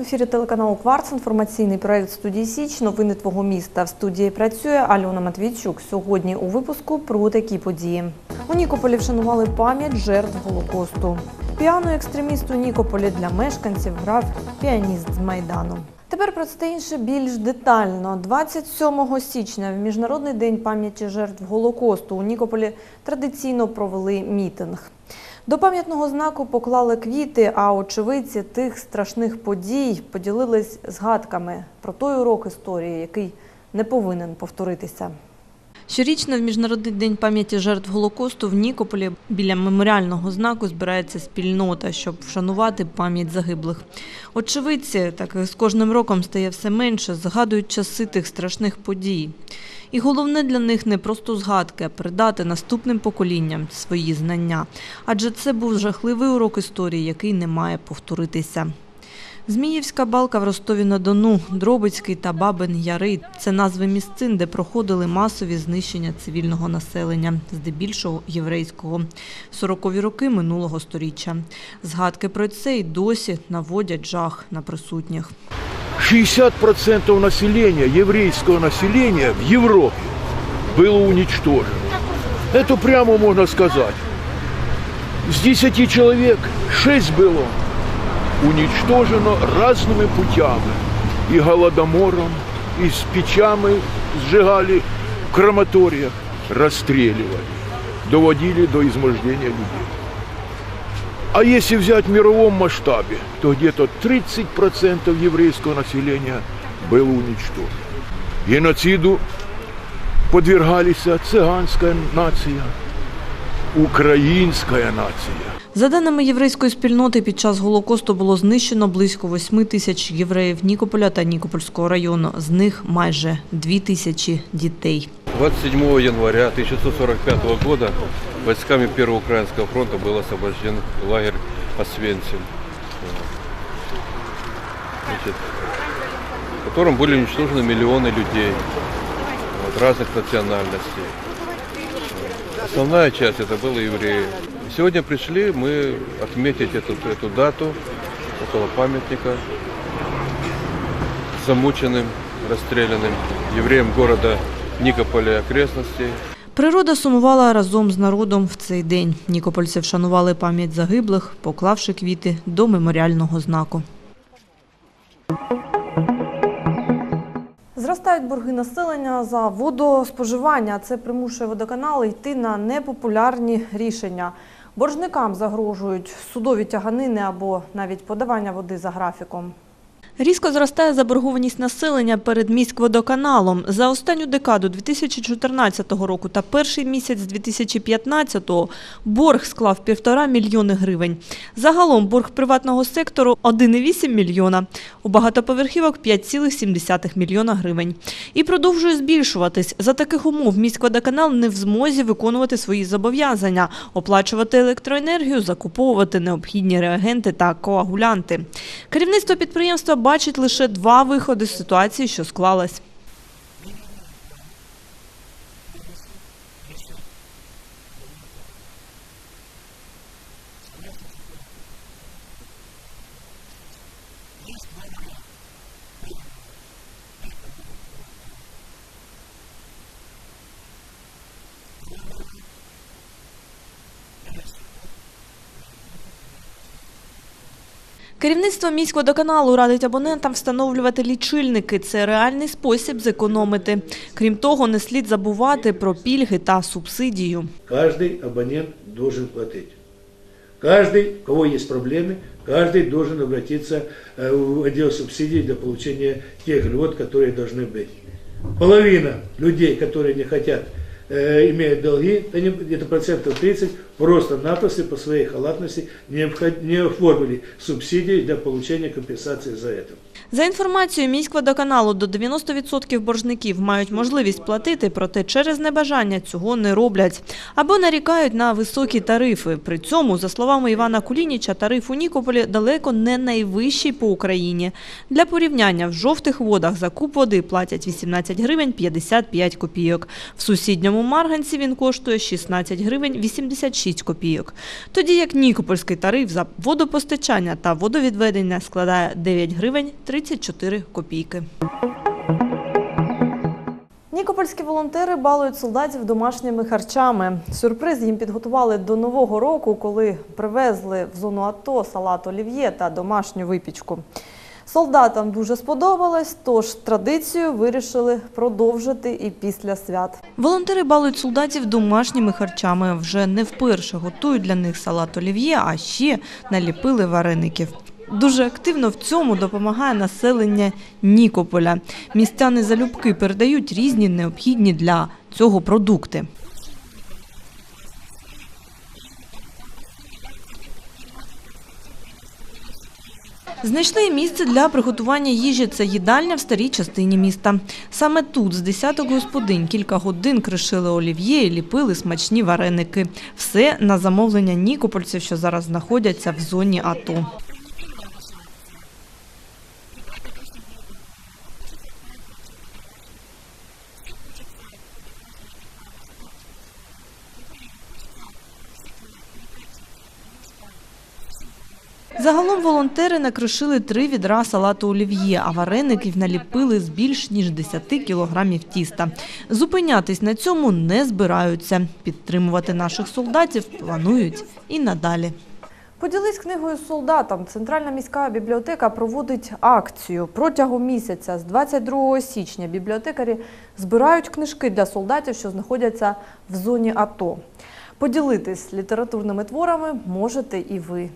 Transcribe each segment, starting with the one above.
ефірі телеканалу Кварц, інформаційний проект студії Січ. Новини твого міста. В студії працює Альона Матвійчук. Сьогодні у випуску про такі події. У Нікополі вшанували пам'ять жертв Голокосту. Піано екстремісту Нікополі для мешканців грав піаніст з Майдану. Тепер про це інше більш детально. 27 січня, в Міжнародний день пам'яті жертв Голокосту, у Нікополі традиційно провели мітинг. До пам'ятного знаку поклали квіти, а очевидці тих страшних подій поділились згадками про той урок історії, який не повинен повторитися. Щорічно в Міжнародний день пам'яті жертв Голокосту в Нікополі біля меморіального знаку збирається спільнота, щоб вшанувати пам'ять загиблих. Очевидці, так з кожним роком стає все менше, згадують часи тих страшних подій. І головне для них не просто згадки, а передати наступним поколінням свої знання. Адже це був жахливий урок історії, який не має повторитися. Зміївська балка в Ростові-на-Дону, Дробицький та Бабин Яри – це назви місцин, де проходили масові знищення цивільного населення, здебільшого єврейського. 40-ві роки минулого сторіччя. Згадки про це й досі наводять жах на присутніх. 60% населения, еврейского населения в Европе было уничтожено. Это прямо можно сказать. С 10 человек 6 было уничтожено разными путями. И голодомором, и с печами сжигали в крематориях, расстреливали, доводили до измождения людей. А если взять в мировом масштабе, то где-то 30% еврейского населения было уничтожено. Геноциду подвергались цыганская нация, украинская нация. За даними єврейської спільноти, під час Голокосту було знищено близько 8 тисяч євреїв Нікополя та Нікопольського району. З них майже 2 тисячі дітей. 27 января 1945 года войсками Первого Украинского фронта был освобожден лагерь Освенцим, значит, в котором были уничтожены миллионы людей вот, разных национальностей. Основная часть это были евреи. Сегодня пришли мы отметить эту, эту дату около памятника замученным, расстрелянным евреям города Никополя и окрестностей. Природа сумувала разом з народом в цей день. Нікопольці вшанували пам'ять загиблих, поклавши квіти до меморіального знаку. Зростають борги населення за водоспоживання. Це примушує водоканали йти на непопулярні рішення. Боржникам загрожують судові тяганини або навіть подавання води за графіком. Різко зростає заборгованість населення перед міськводоканалом. За останню декаду 2014 року та перший місяць 2015 борг склав півтора мільйони гривень. Загалом борг приватного сектору 1,8 мільйона, у багатоповерхівок 5,7 мільйона гривень. І продовжує збільшуватись. За таких умов міськводоканал не в змозі виконувати свої зобов'язання, оплачувати електроенергію, закуповувати необхідні реагенти та коагулянти. Керівництво підприємства бачить лише два виходи з ситуації, що склалась. Керівництво міськводоканалу радить абонентам встановлювати лічильники. Це реальний спосіб зекономити. Крім того, не слід забувати про пільги та субсидію. Каждый абонент должен платить. Каждый, у кого есть проблемы, каждый должен обратиться э, в отдел субсидий для получения тех льгот, которые должны быть. Половина людей, которые не хотят, э, имеют долги, они где-то процентов 30, просто-напросто по своей халатности не, оформили субсидии для получения компенсации за это. За інформацією міськводоканалу, до 90% боржників мають можливість платити, проте через небажання цього не роблять. Або нарікають на високі тарифи. При цьому, за словами Івана Кулініча, тариф у Нікополі далеко не найвищий по Україні. Для порівняння, в жовтих водах за куб води платять 18 гривень 55 копійок. В сусідньому Марганці він коштує 16 гривень 86 26 копійок. Тоді як Нікопольський тариф за водопостачання та водовідведення складає 9 гривень 34 копійки. Нікопольські волонтери балують солдатів домашніми харчами. Сюрприз їм підготували до нового року, коли привезли в зону АТО салат олів'є та домашню випічку. Солдатам дуже сподобалось, тож традицію вирішили продовжити і після свят. Волонтери балують солдатів домашніми харчами. Вже не вперше готують для них салат олів'є, а ще наліпили вареників. Дуже активно в цьому допомагає населення Нікополя. Містяни залюбки передають різні необхідні для цього продукти. Знайшли місце для приготування їжі. Це їдальня в старій частині міста. Саме тут з десяток господинь кілька годин кришили олів'є і ліпили смачні вареники. Все на замовлення нікопольців, що зараз знаходяться в зоні АТО. Загалом волонтери накришили три відра салату олів'є, а вареників наліпили з більш ніж 10 кілограмів тіста. Зупинятись на цьому не збираються. Підтримувати наших солдатів планують і надалі. Поділись книгою з солдатом. Центральна міська бібліотека проводить акцію. Протягом місяця з 22 січня бібліотекарі збирають книжки для солдатів, що знаходяться в зоні АТО. Поділитись літературними творами можете і ви.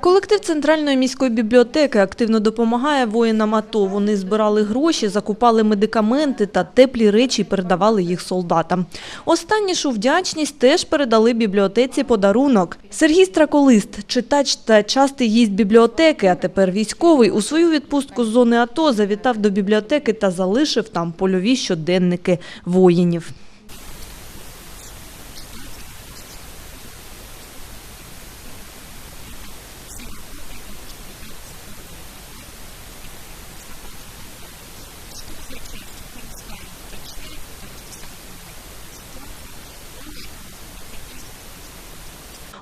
Колектив Центральної міської бібліотеки активно допомагає воїнам АТО. Вони збирали гроші, закупали медикаменти та теплі речі і передавали їх солдатам. Останнішу вдячність теж передали бібліотеці подарунок. Сергій Страколист, читач та частий гість бібліотеки, а тепер військовий, у свою відпустку з зони АТО завітав до бібліотеки та залишив там польові щоденники воїнів.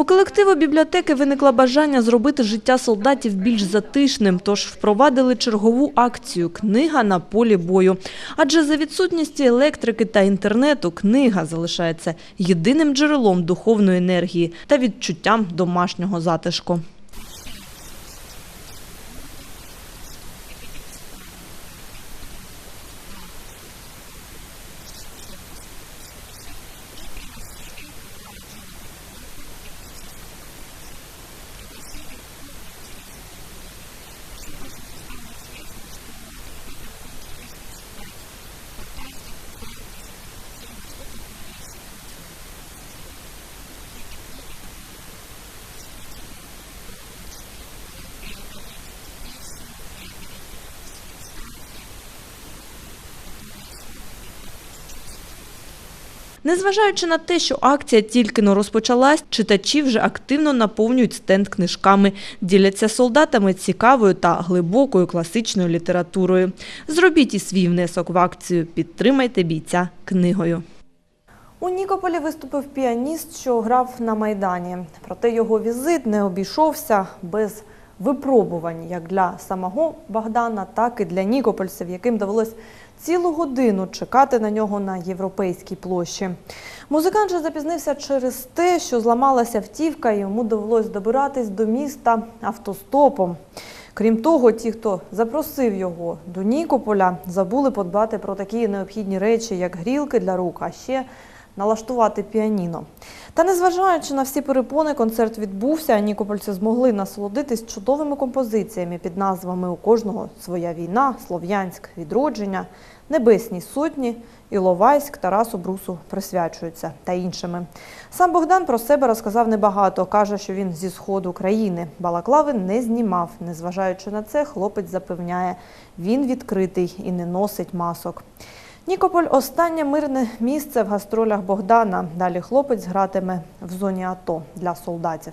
У колективу бібліотеки виникло бажання зробити життя солдатів більш затишним, тож впровадили чергову акцію Книга на полі бою. Адже за відсутністю електрики та інтернету книга залишається єдиним джерелом духовної енергії та відчуттям домашнього затишку. Незважаючи на те, що акція тільки но розпочалась, читачі вже активно наповнюють стенд книжками, діляться солдатами цікавою та глибокою класичною літературою. Зробіть і свій внесок в акцію, підтримайте бійця книгою. У Нікополі виступив піаніст, що грав на Майдані. Проте його візит не обійшовся без випробувань як для самого Богдана, так і для нікопольців, яким довелось цілу годину чекати на нього на європейській площі. Музикант же запізнився через те, що зламалася автівка, і йому довелось добиратись до міста автостопом. Крім того, ті, хто запросив його до Нікополя, забули подбати про такі необхідні речі, як грілки для рук, а ще налаштувати піаніно. Та незважаючи на всі перепони, концерт відбувся, а нікопольці змогли насолодитись чудовими композиціями під назвами у кожного своя війна, Слов'янськ, відродження, Небесні сотні, Іловайськ, Тарасу Брусу присвячуються та іншими. Сам Богдан про себе розказав небагато. Каже, що він зі сходу країни. Балаклави не знімав. Незважаючи на це, хлопець запевняє, він відкритий і не носить масок. Нікополь останнє мирне місце в гастролях Богдана. Далі хлопець гратиме в зоні АТО для солдатів.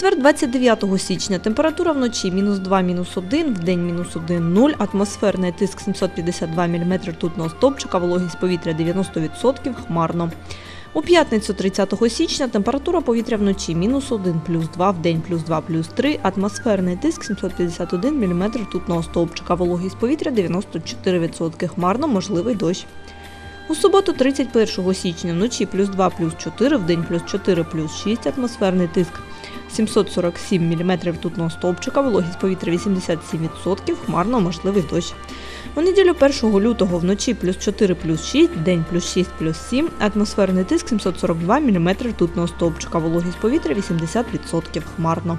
Четвер, 29 січня, температура вночі мінус 2, мінус 1, вдень мінус 1, 0, атмосферний тиск 752 мм ртутного стовпчика, вологість повітря 90%, хмарно. У п'ятницю 30 січня температура повітря вночі мінус 1, плюс 2, вдень плюс 2, плюс 3, атмосферний тиск 751 мм ртутного стовпчика, вологість повітря 94%, хмарно, можливий дощ. У суботу 31 січня вночі плюс 2, плюс 4, вдень плюс 4, плюс 6, атмосферний тиск 747 мм тутного стовпчика, вологість повітря 87%, хмарно, можливий дощ. У неділю 1 лютого вночі плюс 4 плюс 6, день плюс 6 плюс 7, атмосферний тиск 742 мм тутного стовпчика, вологість повітря 80%, хмарно.